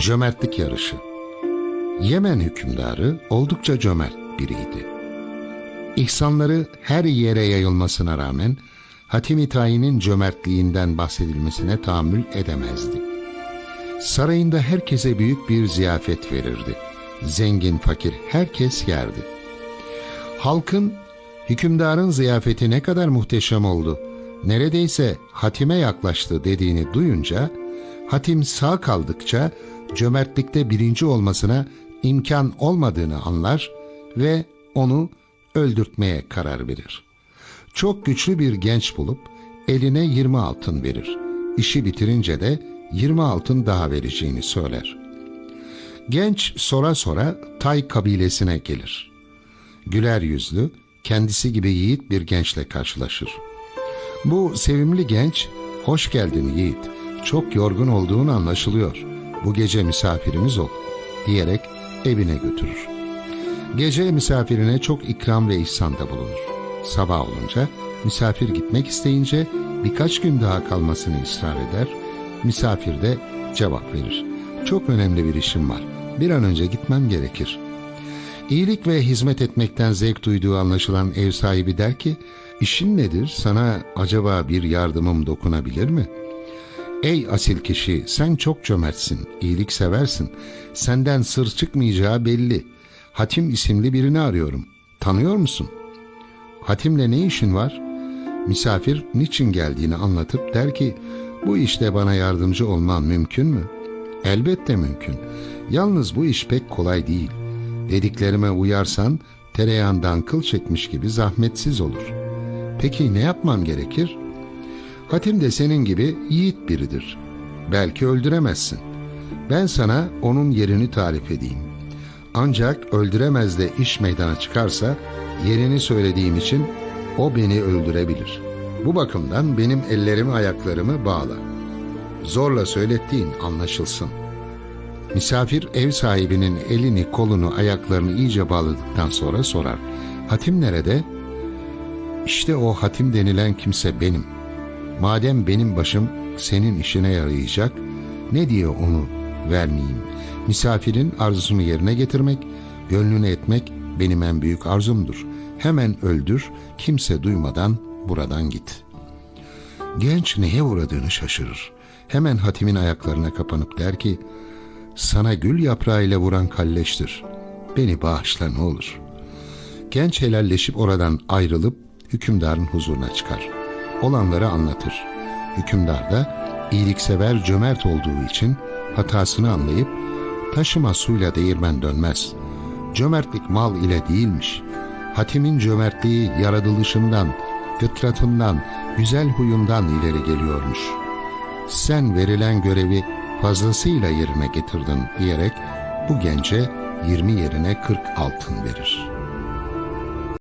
Cömertlik yarışı. Yemen hükümdarı oldukça cömert biriydi. İhsanları her yere yayılmasına rağmen Hatim-i Tayin'in cömertliğinden bahsedilmesine tahammül edemezdi. Sarayında herkese büyük bir ziyafet verirdi. Zengin, fakir herkes yerdi. Halkın hükümdarın ziyafeti ne kadar muhteşem oldu, neredeyse hatime yaklaştı dediğini duyunca, hatim sağ kaldıkça cömertlikte birinci olmasına imkan olmadığını anlar ve onu öldürtmeye karar verir. Çok güçlü bir genç bulup eline 20 altın verir. İşi bitirince de 20 altın daha vereceğini söyler. Genç sora sora Tay kabilesine gelir. Güler yüzlü, kendisi gibi yiğit bir gençle karşılaşır. Bu sevimli genç, hoş geldin yiğit, çok yorgun olduğun anlaşılıyor. Bu gece misafirimiz ol, diyerek evine götürür. Gece misafirine çok ikram ve ihsanda bulunur. Sabah olunca misafir gitmek isteyince birkaç gün daha kalmasını ısrar eder. Misafir de cevap verir. Çok önemli bir işim var. Bir an önce gitmem gerekir. İyilik ve hizmet etmekten zevk duyduğu anlaşılan ev sahibi der ki, işin nedir? Sana acaba bir yardımım dokunabilir mi? Ey asil kişi, sen çok cömertsin, iyilik seversin. Senden sır çıkmayacağı belli. Hatim isimli birini arıyorum. Tanıyor musun? Hatimle ne işin var? Misafir niçin geldiğini anlatıp der ki, bu işte bana yardımcı olman mümkün mü? Elbette mümkün. Yalnız bu iş pek kolay değil. Dediklerime uyarsan tereyağından kıl çekmiş gibi zahmetsiz olur. Peki ne yapmam gerekir? Hatim de senin gibi yiğit biridir. Belki öldüremezsin. Ben sana onun yerini tarif edeyim. Ancak öldüremez de iş meydana çıkarsa yerini söylediğim için o beni öldürebilir. Bu bakımdan benim ellerimi ayaklarımı bağla. Zorla söylettiğin anlaşılsın. Misafir ev sahibinin elini, kolunu, ayaklarını iyice bağladıktan sonra sorar. Hatim nerede? İşte o hatim denilen kimse benim. Madem benim başım senin işine yarayacak, ne diye onu vermeyeyim? Misafirin arzusunu yerine getirmek, gönlünü etmek benim en büyük arzumdur. Hemen öldür, kimse duymadan buradan git. Genç neye uğradığını şaşırır. Hemen hatimin ayaklarına kapanıp der ki, sana gül yaprağıyla vuran kalleştir. Beni bağışla ne olur. Genç helalleşip oradan ayrılıp hükümdarın huzuruna çıkar. Olanları anlatır. Hükümdar da iyiliksever cömert olduğu için hatasını anlayıp taşıma suyla değirmen dönmez. Cömertlik mal ile değilmiş. Hatimin cömertliği yaratılışından, fıtratından, güzel huyundan ileri geliyormuş. Sen verilen görevi fazlasıyla yerine getirdin diyerek bu gence 20 yerine 40 altın verir.''